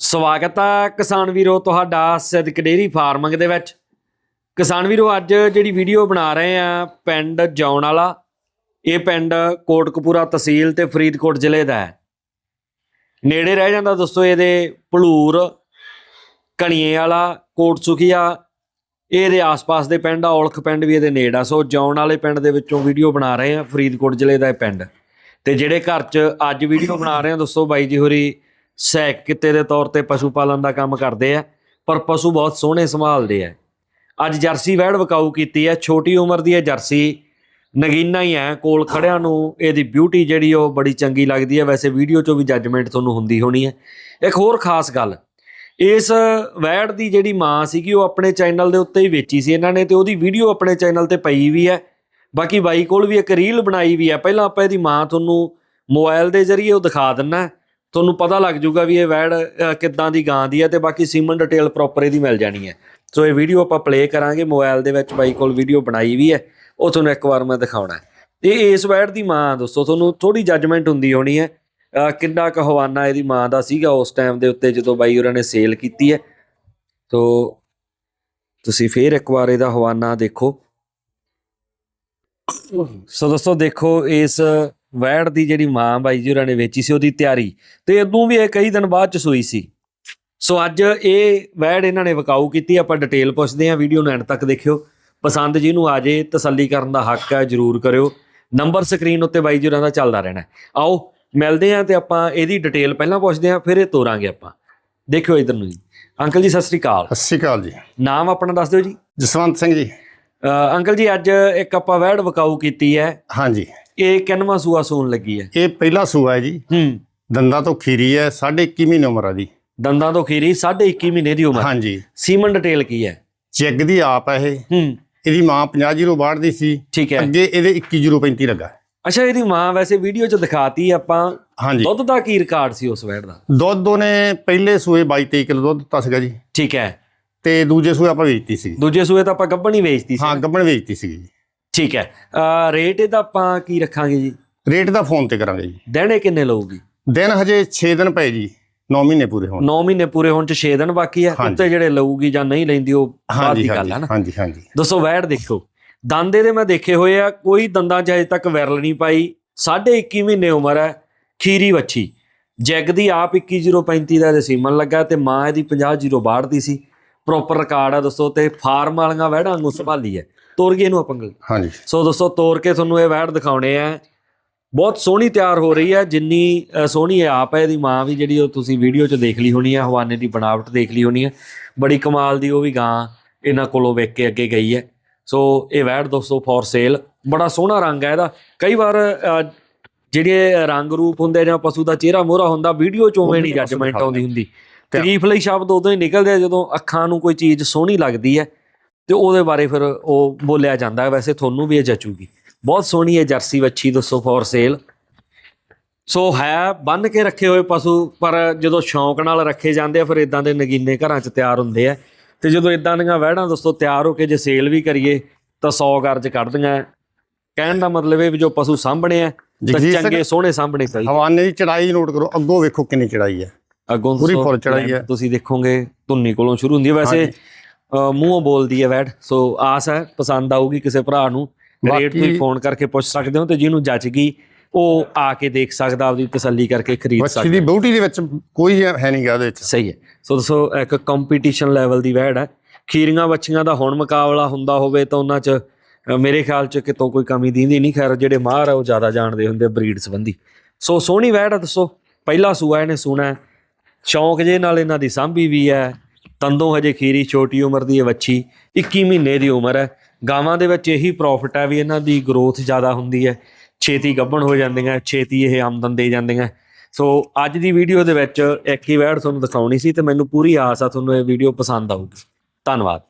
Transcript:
ਸਵਾਗਤ ਆ ਕਿਸਾਨ ਵੀਰੋ ਤੁਹਾਡਾ ਸਿੱਧਕ ਡੇਰੀ ਫਾਰਮਿੰਗ ਦੇ ਵਿੱਚ। ਕਿਸਾਨ ਵੀਰੋ, ਅੱਜ ਜਿਹੜੀ ਵੀਡੀਓ ਬਣਾ ਰਹੇ ਆ ਪਿੰਡ ਜੌਣ ਵਾਲਾ, ਇਹ ਪਿੰਡ ਕੋਟਕਪੂਰਾ ਤਹਿਸੀਲ ਤੇ ਫਰੀਦਕੋਟ ਜ਼ਿਲ੍ਹੇ ਦਾ ਹੈ। ਨੇੜੇ ਰਹਿ ਜਾਂਦਾ ਦੋਸਤੋ ਇਹਦੇ ਭਲੂਰ, ਕਣੀਏ ਵਾਲਾ ਕੋਟ ਸੁਖੀਆ ਇਹਦੇ ਆਸ-ਪਾਸ ਦੇ ਪਿੰਡ ਆ, ਔਲਖ ਪਿੰਡ ਵੀ ਇਹਦੇ ਨੇੜੇ ਆ। ਸੋ ਜੌਣ ਵਾਲੇ ਪਿੰਡ ਦੇ ਵਿੱਚੋਂ ਵੀਡੀਓ ਬਣਾ ਰਹੇ ਆ ਫਰੀਦਕੋਟ ਜ਼ਿਲ੍ਹੇ ਦਾ ਇਹ ਪਿੰਡ। ਤੇ ਜਿਹੜੇ ਘਰ 'ਚ ਅੱਜ ਵੀਡੀਓ ਬਣਾ ਰਹੇ ਆ ਦੋਸਤੋ ਬਾਈ ਜੀ ਹੋਰੀ ਸਹਾਇਕ ਕਿੱਤੇ ਦੇ ਤੌਰ ਤੇ ਪਸ਼ੂ ਪਾਲਣ ਦਾ ਕੰਮ ਕਰਦੇ ਆ, ਪਰ ਪਸ਼ੂ ਬਹੁਤ ਸੋਹਣੇ ਸੰਭਾਲਦੇ ਆ। ਅੱਜ ਜਰਸੀ ਵੈੜ ਵਕਾਊ ਕੀਤੀ ਹੈ, ਛੋਟੀ ਉਮਰ ਦੀ ਇਹ ਜਰਸੀ ਨਗੀਨਾ ਹੀ ਹੈ, ਕੋਲ ਖੜਿਆਂ ਨੂੰ ਇਹਦੀ ਬਿਊਟੀ ਜਿਹੜੀ ਉਹ ਬੜੀ ਚੰਗੀ ਲੱਗਦੀ ਹੈ। ਵੈਸੇ ਵੀਡੀਓ 'ਚੋਂ ਵੀ ਜੱਜਮੈਂਟ ਤੁਹਾਨੂੰ ਹੁੰਦੀ ਹੋਣੀ ਹੈ। ਇੱਕ ਹੋਰ ਖਾਸ ਗੱਲ, ਇਸ ਵੈੜ ਦੀ ਜਿਹੜੀ ਮਾਂ ਸੀਗੀ, ਉਹ ਆਪਣੇ ਚੈਨਲ ਦੇ ਉੱਤੇ ਹੀ ਵੇਚੀ ਸੀ ਇਹਨਾਂ ਨੇ ਤੇ ਉਹਦੀ ਵੀਡੀਓ ਆਪਣੇ ਚੈਨਲ ਤੇ ਪਈ ਵੀ ਹੈ। ਬਾਕੀ ਬਾਈ ਕੋਲ ਵੀ ਇੱਕ ਰੀਲ ਬਣਾਈ ਵੀ ਹੈ। ਪਹਿਲਾਂ ਆਪਾਂ ਇਹਦੀ ਮਾਂ ਤੁਹਾਨੂੰ ਮੋਬਾਈਲ ਦੇ ਜ਼ਰੀਏ ਉਹ ਦਿਖਾ ਦਿੰਨਾ। ਤੁਹਾਨੂੰ ਪਤਾ ਲੱਗ ਜਾਊਗਾ ਵੀ ਇਹ ਵੈੜ ਕਿੱਦਾਂ ਦੀ ਗਾਂ ਦੀ ਹੈ ਤੇ ਬਾਕੀ ਸੀਮਨ ਡਿਟੇਲ ਪ੍ਰੋਪਰ ਇਹਦੀ ਮਿਲ ਜਾਣੀ ਹੈ। ਸੋ ਇਹ ਵੀਡੀਓ ਆਪਾਂ ਪਲੇ ਕਰਾਂਗੇ ਮੋਬਾਈਲ ਦੇ ਵਿੱਚ ਬਾਈ ਕੋਲ ਵੀਡੀਓ ਬਣਾਈ ਵੀ ਹੈ, ਉਹ ਤੁਹਾਨੂੰ ਇੱਕ ਵਾਰ ਮੈਂ ਦਿਖਾਉਣਾ ਇਹ ਇਸ ਵੈੜ ਦੀ ਮਾਂ ਦੋਸਤੋ, ਤੁਹਾਨੂੰ ਥੋੜੀ ਜੱਜਮੈਂਟ ਹੁੰਦੀ ਹੋਣੀ ਹੈ ਕਿੰਨਾ ਕੁ ਹਵਾਨਾ ਇਹਦੀ ਮਾਂ ਦਾ ਸੀਗਾ ਉਸ ਟਾਈਮ ਦੇ ਉੱਤੇ ਜਦੋਂ ਬਾਈ ਉਹਨਾਂ ਨੇ ਸੇਲ ਕੀਤੀ ਹੈ। ਤੋ ਤੁਸੀਂ ਫੇਰ ਇੱਕ ਵਾਰ ਇਹਦਾ ਹਵਾਨਾ ਦੇਖੋ। ਸੋ ਦੋਸਤੋ, ਦੇਖੋ ਇਸ ਵੈੜ ਦੀ ਜਿਹੜੀ ਮਾਂ ਬਾਈ ਜੀ ਹੋਰਾਂ ਨੇ ਵੇਚੀ ਸੀ ਉਹਦੀ ਤਿਆਰੀ ਤੇ ਉਦੋਂ ਵੀ ਇਹ ਕਈ ਦਿਨ ਬਾਅਦ ਚ ਸੂਈ ਸੀ। ਸੋ ਅੱਜ ਇਹ ਵੈੜ ਇਹਨਾਂ ਨੇ ਵਿਕਾਊ ਕੀਤੀ ਆਪਾਂ ਡਿਟੇਲ ਪੁੱਛਦੇ ਹਾਂ ਵੀਡੀਓ ਨੂੰ ਐਂਡ ਤੱਕ ਦੇਖਿਓ। ਪਸੰਦ ਜਿਹਨੂੰ ਆ ਜੇ ਤਸੱਲੀ ਕਰਨ ਦਾ ਹੱਕ ਹੈ ਜਰੂਰ ਕਰਿਓ। ਨੰਬਰ ਸਕਰੀਨ ਉੱਤੇ ਬਾਈ ਜੀ ਹੋਰਾਂ ਦਾ ਚੱਲਦਾ ਰਹਿਣਾ। ਆਓ ਮਿਲਦੇ ਹਾਂ ਤੇ ਆਪਾਂ ਇਹਦੀ ਡਿਟੇਲ ਪਹਿਲਾਂ ਪੁੱਛਦੇ ਹਾਂ ਫਿਰ ਇਹ ਤੋਰਾਂਗੇ ਆਪਾਂ। ਦੇਖਿਓ ਇਧਰ ਨੂੰ ਜੀ। ਅੰਕਲ ਜੀ ਸਤਿ ਸ੍ਰੀ ਅਕਾਲ। ਸਤਿ ਸ਼੍ਰੀ ਅਕਾਲ ਜੀ। ਨਾਮ ਆਪਣਾ ਦੱਸ ਦਿਓ ਜੀ। ਜਸਵੰਤ ਸਿੰਘ ਜੀ। ਅੰਕਲ ਜੀ ਅੱਜ ਇੱਕ ਆਪਾਂ ਵੈੜ ਵਿਕਾਊ ਕੀਤੀ ਹੈ। ਹਾਂਜੀ। ਇਹ ਕਿੰਨਵਾਂ ਸੂਆ ਸੂਣ ਲੱਗੀ ਹੈ? ਇਹ ਪਹਿਲਾ ਸੂਆ ਹੈ ਜੀ। ਹੂੰ। ਦੰਦਾਂ ਤੋਂ ਖੀਰੀ ਹੈ 21 ਮਹੀਨੇ ਉਮਰ ਆ ਜੀ। ਦੰਦਾਂ ਤੋਂ ਖੀਰੀ 21.5 ਮਹੀਨੇ ਦੀ ਉਮਰ। ਹਾਂਜੀ। ਸੀਮਨ ਡਿਟੇਲ ਕੀ ਹੈ? ਜੱਗ ਦੀ ਆਪ ਹੈ ਇਹ। ਹੂੰ। ਇਹਦੀ ਮਾਂ 50 ਜੀਰੋ ਬਾੜ ਦੀ ਸੀ। ਠੀਕ ਹੈ। ਅੱਗੇ ਇਹਦੇ 21 ਜੀਰੋ 35 ਲੱਗਾ। ਅੱਛਾ ਇਹਦੀ ਮਾਂ ਵੈਸੇ ਵੀਡੀਓ 'ਚ ਦਿਖਾਤੀ ਆਪਾਂ। ਹਾਂਜੀ। ਦੁੱਧ ਦਾ ਕੀ ਰਿਕਾਰਡ ਸੀ ਉਸ ਵੈੜ ਦਾ? ਦੁੱਧ ਉਹਨੇ ਪਹਿਲੇ ਸੂਏ 22 23 ਕਿਲੋ ਦੁੱਧ ਦਿੱਤਾ ਸੀਗਾ ਜੀ। ਠੀਕ ਹੈ। ਤੇ ਦੂਜੇ ਸੂਏ ਆਪਾਂ ਵੇਚਤੀ ਸੀ ਦੂਜੇ ਸੂਏ ਤਾਂ ਆਪਾਂ ਗੱਭਣ ਹੀ ਵੇਚਤੀ ਸੀ। ਹਾਂ ਗੱਬਣ ਵੇਚਤੀ ਸੀ ਜੀ। ਠੀਕ ਹੈ। ਰੇਟ ਇਹਦਾ ਆਪਾਂ ਕੀ ਰੱਖਾਂਗੇ ਜੀ? ਰੇਟ ਦਾ ਫੋਨ ਤੇ ਕਰਾਂਗੇ ਜੀ। ਦਿਨੇ ਕਿੰਨੇ ਲਊਗੀ? ਦਿਨ ਹਜੇ 6 ਦਿਨ ਪਏ ਜੀ 9 ਮਹੀਨੇ ਪੂਰੇ ਹੋਣ। 9 ਮਹੀਨੇ ਪੂਰੇ ਹੋਣ 'ਚ 6 ਦਿਨ ਬਾਕੀ ਹੈ। ਉੱਤੇ ਜਿਹੜੇ ਲਊਗੀ ਜਾਂ ਨਹੀਂ ਲੈਂਦੀ ਉਹ ਬਾਅਦ ਦੀ ਗੱਲ ਹੈ ਨਾ। ਹਾਂਜੀ ਹਾਂਜੀ। ਦੱਸੋ ਵੈੜ ਦੇਖੋ। ਦੰਦ ਇਹਦੇ ਮੈਂ ਦੇਖੇ ਹੋਏ ਆ ਕੋਈ ਦੰਦਾਂ 'ਚ ਅਜੇ ਤੱਕ ਵਿਰਲ ਨਹੀਂ ਪਾਈ। 21 ਮਹੀਨੇ ਉਮਰ ਹੈ ਖੀਰੀ ਵੱਛੀ। ਜੈਗ ਦੀ ਆਪ 21035 ਦਾ ਇਹਦੇ ਸੀਮਨ ਲੱਗਾ ਤੇ ਮਾਂ ਇਹਦੀ 50062 ਦੀ ਸੀ। ਪ੍ਰੋਪਰ ਰਿਕਾਰਡ ਆ ਦੋਸਤੋ ਤੇ ਫਾਰਮ ਵਾਲੀਆਂ ਵੈੜਾਂ ਨੂੰ ਸੰਭਾਲੀ ਹੈ। ਤੋਰ ਗਏ ਇਹਨੂੰ ਆਪਾਂ ਅੰਕਲ ਹਾਂਜੀ। ਸੋ ਦੋਸਤੋ ਤੋਰ ਕੇ ਤੁਹਾਨੂੰ ਇਹ ਵੈੜ ਦਿਖਾਉਣੇ ਆ। ਬਹੁਤ ਸੋਹਣੀ ਤਿਆਰ ਹੋ ਰਹੀ ਹੈ ਜਿੰਨੀ ਸੋਹਣੀ ਇਹ ਆਪ ਹੈ ਇਹਦੀ ਮਾਂ ਵੀ ਜਿਹੜੀ ਉਹ ਤੁਸੀਂ ਵੀਡੀਓ 'ਚ ਦੇਖ ਲਈ ਹੋਣੀ ਹੈ ਹਵਾਨੇ ਦੀ ਬਣਾਵਟ ਦੇਖ ਲਈ ਹੋਣੀ ਹੈ ਬੜੀ ਕਮਾਲ ਦੀ ਉਹ ਵੀ ਗਾਂ ਇਹਨਾਂ ਕੋਲੋਂ ਵੇਖ ਕੇ ਅੱਗੇ ਗਈ ਹੈ। ਸੋ ਇਹ ਵੈੜ ਦੋਸਤੋ ਫॉर ਸੇਲ ਬੜਾ ਸੋਹਣਾ ਰੰਗ ਹੈ ਇਹਦਾ। ਕਈ ਵਾਰ ਜਿਹੜੇ ਰੰਗ ਰੂਪ ਹੁੰਦੇ ਜਾਂ ਪਸ਼ੂ ਦਾ ਚਿਹਰਾ ਮੋਹਰਾ ਹੁੰਦਾ ਵੀਡੀਓ 'ਚ ਉਵੇਂ ਨਹੀਂ ਜੱਜਮੈਂਟ ਆਉਂਦੀ ਹੁੰਦੀ। ਤਾਰੀਫ ਲਈ ਸ਼ਬਦ ਉਦੋਂ ਹੀ ਨਿਕਲਦੇ ਜਦੋਂ ਅੱਖਾਂ ਨੂੰ ਕੋਈ ਚੀਜ਼ ਸੋਹਣੀ ਲੱਗਦੀ ਹੈ। ਤੇ ਉਹਦੇ ਬਾਰੇ ਫਿਰ ਉਹ ਬੋਲਿਆ ਜਾਂਦਾ ਵੈਸੇ ਤੁਹਾਨੂੰ ਵੀ ਇਹ ਜਚੂਗੀ। ਬਹੁਤ ਸੋਹਣੀ ਹੈ ਜਰਸੀ ਵੱਛੀ ਦੱਸੋ ਫॉर ਸੇਲ ਸੋ ਹੈ ਬੰਨ ਕੇ ਰੱਖੇ ਹੋਏ ਪਸ਼ੂ ਪਰ ਜਦੋਂ ਸ਼ੌਂਕ ਨਾਲ ਰੱਖੇ ਜਾਂਦੇ ਆ ਫਿਰ ਇਦਾਂ ਦੇ ਨਗੀਨੇ ਘਰਾਂ 'ਚ ਤਿਆਰ ਹੁੰਦੇ ਆ। ਤੇ ਜਦੋਂ ਇਦਾਂ ਦੀਆਂ ਵਹਿੜਾਂ ਦੋਸਤੋ ਤਿਆਰ ਹੋ ਕੇ ਜੇ ਸੇਲ ਵੀ ਕਰੀਏ ਤਾਂ 100 ਗਰਜ ਕੱਢਦੀਆਂ। ਕਹਿਣ ਦਾ ਮਤਲਬ ਇਹ ਵੀ ਜੋ ਪਸ਼ੂ ਸਾਂਭਣੇ ਆ ਤਾਂ ਚੰਗੇ ਸੋਹਣੇ ਸਾਂਭਣੇ ਚਾਹੀਦੇ ਹਵਾਨੇ ਦੀ ਚੜਾਈ ਨੋਟ ਕਰੋ ਅੱਗੋਂ ਵੇਖੋ ਕਿੰਨੀ ਚੜਾਈ ਹੈ। ਅੱਗੋਂ ਪੂਰੀ ਫੁੱਲ ਚੜ੍ਹਾਈ ਹੈ। ਤੁਸੀਂ ਦੇਖੋਗੇ ਧੁੰਨੀ ਕੋਲੋਂ ਸ਼ੁਰੂ ਹੁੰਦੀ ਹੈ। ਵੈਸੇ ਮੂੰਹੋਂ ਬੋਲਦੀ ਹੈ ਵੈੜ ਸੋ ਆਸ ਹੈ ਪਸੰਦ ਆਊਗੀ ਕਿਸੇ ਭਰਾ ਨੂੰ। ਰੇਟ ਤੁਸੀਂ ਫੋਨ ਕਰਕੇ ਪੁੱਛ ਸਕਦੇ ਹੋ ਤੇ ਜਿਹਨੂੰ ਜੱਜ ਗਈ ਉਹ ਆ ਕੇ ਦੇਖ ਸਕਦਾ ਆਪਦੀ ਤਸੱਲੀ ਕਰਕੇ ਖਰੀਦ ਸਕਦਾ। ਦੀ ਬਿਊਟੀ ਦੇ ਵਿੱਚ ਕੋਈ ਹੈ ਨਹੀਂ ਗਾ ਉਹਦੇ ਵਿੱਚ। ਸਹੀ ਹੈ। ਸੋ ਦੋਸਤੋ ਇੱਕ ਕੰਪੀਟੀਸ਼ਨ ਲੈਵਲ ਦੀ ਵੈੜ ਹੈ। ਖੀਰੀਆਂ ਬੱਚੀਆਂ ਦਾ ਹੁਣ ਮੁਕਾਬਲਾ ਹੁੰਦਾ ਹੋਵੇ ਤਾਂ ਉਹਨਾਂ 'ਚ ਮੇਰੇ ਖਿਆਲ 'ਚ ਕਿਤੋਂ ਕੋਈ ਕਮੀ ਦੀਂਦੀ ਨਹੀਂ। ਖੈਰ ਜਿਹੜੇ ਮਾਹਰ ਆ ਉਹ ਜ਼ਿਆਦਾ ਜਾਣਦੇ ਹੁੰਦੇ ਬਰੀਡ ਸੰਬੰਧੀ। ਸੋ ਸੋਹਣੀ ਵੈੜ ਆ ਦੱਸੋ। ਪਹਿਲਾ ਸੂਆ ਇਹਨੇ ਸੁਣਾ। ਸ਼ੌਂਕ ਜੇ ਨਾਲ ਇਹਨਾਂ ਦੀ ਸਾਂਭੀ ਵੀ ਹੈ। ਤੰਦੋਂ ਹਜੇ ਖੀਰੀ ਛੋਟੀ ਉਮਰ ਦੀ ਹੈ ਵੱਛੀ 21 ਮਹੀਨੇ ਦੀ ਉਮਰ ਹੈ। ਗਾਵਾਂ ਦੇ ਵਿੱਚ ਇਹੀ ਪ੍ਰੋਫਿਟ ਹੈ ਵੀ ਇਹਨਾਂ ਦੀ ਗਰੋਥ ਜ਼ਿਆਦਾ ਹੁੰਦੀ ਹੈ। ਛੇਤੀ ਗੱਭਣ ਹੋ ਜਾਂਦੀਆਂ, ਛੇਤੀ ਇਹ ਆਮਦਨ ਦੇ ਜਾਂਦੀਆਂ। ਸੋ ਅੱਜ ਦੀ ਵੀਡੀਓ ਦੇ ਵਿੱਚ ਇੱਕ ਹੀ ਵੈੜ ਤੁਹਾਨੂੰ ਦਿਖਾਉਣੀ ਸੀ ਤੇ ਮੈਨੂੰ ਪੂਰੀ ਆਸ ਆ, ਤੁਹਾਨੂੰ ਇਹ ਵੀਡੀਓ ਪਸੰਦ ਆਊਗੀ। ਧੰਨਵਾਦ।